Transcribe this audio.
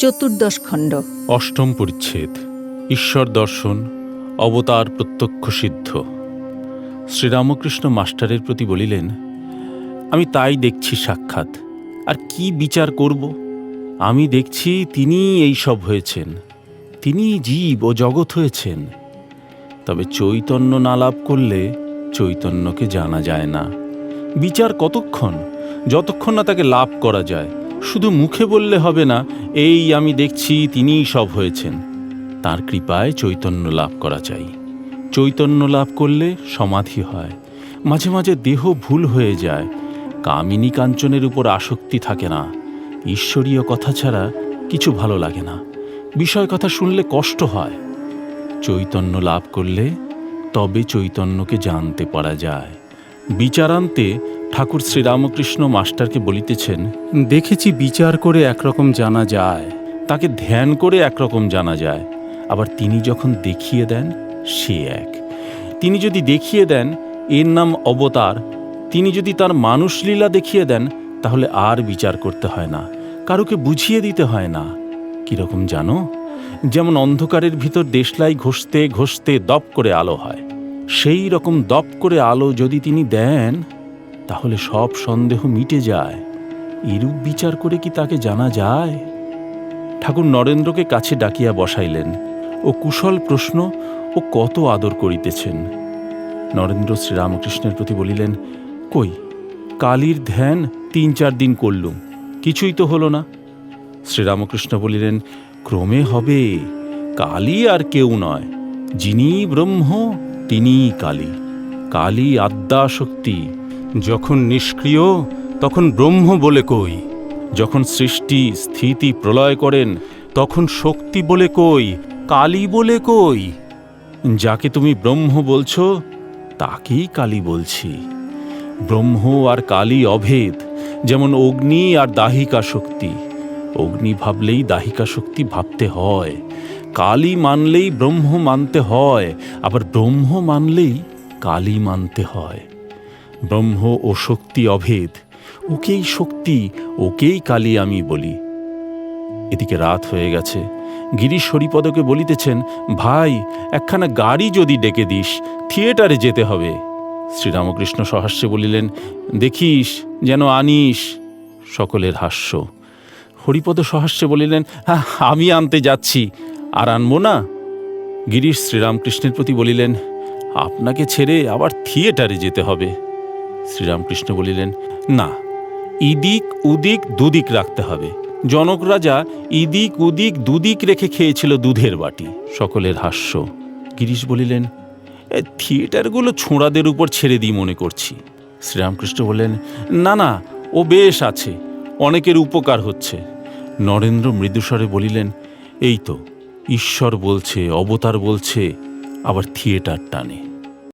চতুর্দশ খণ্ড। অষ্টম পরিচ্ছেদ। ঈশ্বর দর্শন, অবতার প্রত্যক্ষ সিদ্ধ। শ্রীরামকৃষ্ণ মাস্টারের প্রতি বলিলেন, আমি তাই দেখছি সাক্ষাৎ। আর কি বিচার করব? আমি দেখছি তিনি এই সব হয়েছেন। তিনি জীব ও জগৎ হয়েছেন। তবে চৈতন্য না লাভ করলে চৈতন্যকে জানা যায় না। বিচার কতক্ষণ? যতক্ষণ না তাকে লাভ করা যায়। শুধু মুখে বললে হবে না, এই আমি দেখছি তিনিই সব হয়েছেন। তার কৃপায় চৈতন্য লাভ করা চাই। চৈতন্য লাভ করলে সমাধি হয়। মাঝে মাঝে দেহ ভুল হয়ে যায়। কামিনী কাঞ্চনের উপর আসক্তি থাকে না। ঈশ্বরীয় কথা ছাড়া কিছু ভালো লাগে না। বিষয় কথা শুনলে কষ্ট হয়। চৈতন্য লাভ করলে তবে চৈতন্যকে জানতে পারা যায়। বিচারান্তে ঠাকুর শ্রীরামকৃষ্ণ মাস্টারকে বলিতেছেন দেখেছি বিচার করে একরকম জানা যায়। তাকে ধ্যান করে একরকম জানা যায়। আবার তিনি যখন দেখিয়ে দেন সে এক। তিনি যদি দেখিয়ে দেন এর নাম অবতার। তিনি যদি তার মানুষলীলা দেখিয়ে দেন তাহলে আর বিচার করতে হয় না। কারোকে বুঝিয়ে দিতে হয় না। কীরকম জানো? যেমন অন্ধকারের ভিতর দেশলাই ঘষতে ঘষতে দপ করে আলো হয়। সেই রকম দপ করে আলো যদি তিনি দেন, তাহলে সব সন্দেহ মিটে যায়। এরূপ বিচার করে কি তাকে জানা যায়? ঠাকুর নরেন্দ্রকে কাছে ডাকিয়া বসাইলেন। ও কুশল প্রশ্ন ও কত আদর করিতেছেন। নরেন্দ্র শ্রীরামকৃষ্ণের প্রতি বলিলেন, কই, কালীর ধ্যান তিন চার দিন করলুম, কিছুই তো হলো না। শ্রীরামকৃষ্ণ বলিলেন, ক্রমে হবে, কালী আর কেউ নয়, যিনি ব্রহ্ম তিনিই কালী। কালী আদ্যা শক্তি যখন নিষ্ক্রিয়, তখন ব্রহ্ম বলে কই। যখন সৃষ্টি স্থিতি প্রলয় করেন, তখন শক্তি বলে কই। কালী বলে কই। যাকে তুমি ব্রহ্ম বলছ, তাকেই কালী বলছি। ব্রহ্ম আর কালী অভেদ, যেমন অগ্নি আর দাহিকা শক্তি অগ্নি ভাবলেই দাহিকা শক্তি ভাবতে হয়। কালী মানলেই ব্রহ্ম মানতে হয় আবার ব্রহ্ম মানলেই কালী মানতে হয়। ব্রহ্ম ও শক্তি অভেদ ওকেই শক্তি ওকেই কালী আমি বলি। এদিকে রাত হয়ে গেছে। গিরিশ হরিপদকে বলিতেছেন ভাই একখানা গাড়ি যদি ডেকে দিস থিয়েটারে যেতে হবে। শ্রীরামকৃষ্ণ সহাস্যে বলিলেন দেখিস যেন আনিস। সকলের হাস্য। হরিপদ সহাস্যে বলিলেন "হ্যাঁ, আমি আনতে যাচ্ছি। আর আনব না। গিরিশ শ্রীরামকৃষ্ণের প্রতি বলিলেন আপনাকে ছেড়ে আবার থিয়েটারে যেতে হবে। শ্রীরামকৃষ্ণ বলিলেন না ইদিক উদিক দুদিক রাখতে হবে। জনক রাজা ইদিক উদিক দুদিক রেখে খেয়েছিল দুধের বাটি। সকলের হাস্য। গিরিশ বলিলেন "এ, থিয়েটারগুলো ছোঁড়াদের উপর ছেড়ে দিই মনে করছি। শ্রীরামকৃষ্ণ বললেন না না ও বেশ আছে অনেকের উপকার হচ্ছে। নরেন্দ্র মৃদুস্বরে বলিলেন এই তো ঈশ্বর বলছে অবতার বলছে আবার থিয়েটার টানে।